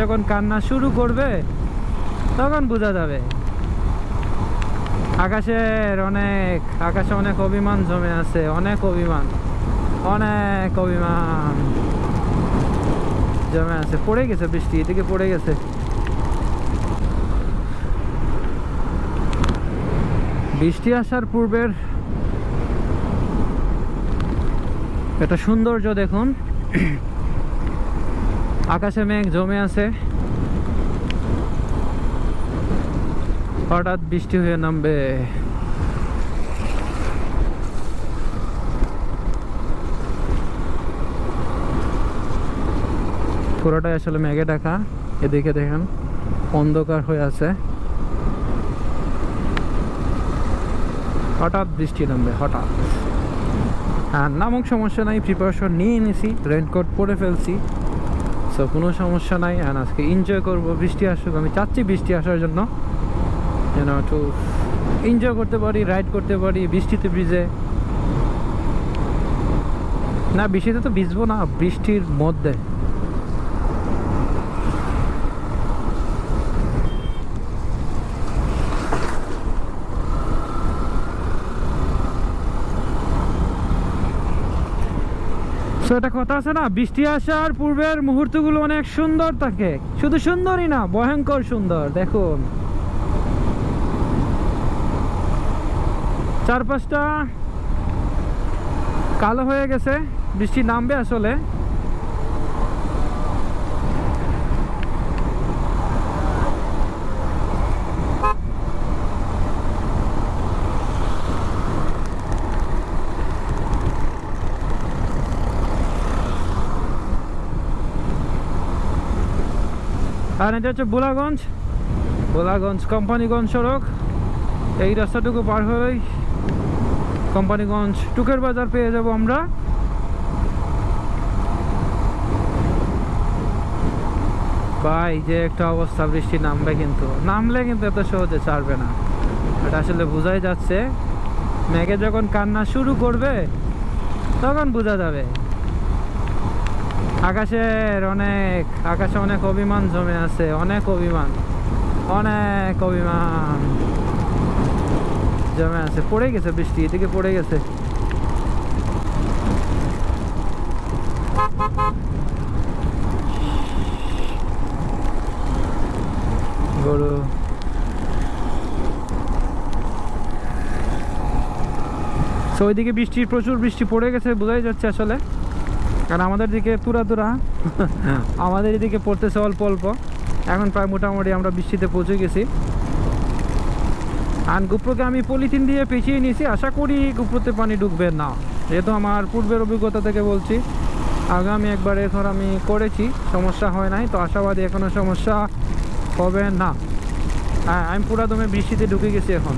যখন কান্না শুরু করবে, তখন বোঝা যাবে। আকাশের অনেক, আকাশে অনেক অভিমান জমে আছে, অনেক অভিমান অনেক অভিমান জমে আছে। পড়ে গেছে বৃষ্টি, এদিকে পড়ে গেছে। বৃষ্টি আসার পূর্বের একটা সৌন্দর্য দেখুন। আকাশে মেঘ জমে আছে। হঠাৎ বৃষ্টি হয়ে নামবে। পুরোটাই আসলে মেঘে ঢাকা। এদিকে দেখেন অন্ধকার হয়ে আছে। হঠাৎ বৃষ্টি নামবে, হঠাৎ। আর নামক সমস্যা নাই প্রিপারেশন নিয়ে নিয়েছি রেনকোট পরে ফেলছি। সো কোনো সমস্যা নাই আর আজকে এনজয় করব। বৃষ্টি আসুক, আমি চাচ্ছি বৃষ্টি আসার জন্য। যেন একটু এনজয় করতে পারি রাইড করতে পারি, বৃষ্টিতে ভিজে। না, বৃষ্টিতে তো ভিজবো না, বৃষ্টির মধ্যে। So, একটা কথা আছে না? বৃষ্টি আসার পূর্বের মুহূর্তগুলো অনেক সুন্দর থাকে। শুধু সুন্দরই না ভয়ঙ্কর সুন্দর দেখুন। চারপাশটা কালো হয়ে গেছে বৃষ্টি নামবে আসলে। আর এটা হচ্ছে বোলাগঞ্জ। বোলাগঞ্জ কোম্পানিগঞ্জ সড়ক। এই রাস্তাটুকু পার হলেই কোম্পানিগঞ্জ টুকের বাজার পেয়ে যাব আমরা। ভাই, যে একটা অবস্থা, বৃষ্টি নামবে কিন্তু, নামলে কিন্তু এত সহজে ছাড়বে না। এটা আসলে বোঝাই যাচ্ছে। মেঘে যখন কান্না শুরু করবে, তখন বোঝা যাবে। আকাশের অনেক, আকাশে অনেক অভিমান জমে আছে, অনেক অভিমান অনেক অভিমান জমে আছে। পড়ে গেছে বৃষ্টি, এদিকে পড়ে গেছে। গরু। তো ওইদিকে বৃষ্টি, প্রচুর বৃষ্টি পড়ে গেছে, বোঝাই যাচ্ছে আসলে। কারণ আমাদের দিকে তুরা তুরা, আমাদের এদিকে পড়তেছে অল্প অল্প। এখন প্রায় মোটামুটি আমরা বৃষ্টিতে পৌঁছে গেছি। আর গুপ্রকে আমি পলিথিন দিয়ে পেঁচিয়ে নিয়েছি, আশা করি গুপ্রতে পানি ঢুকবে না। যেহেতু আমার পূর্বের অভিজ্ঞতা থেকে বলছি, আগামী একবার এরপর আমি করেছি, সমস্যা হয় নাই, তো আশাবাদী এখনও সমস্যা হবে না। হ্যাঁ আমি পুরা দমে বৃষ্টিতে ঢুকে গেছি এখন।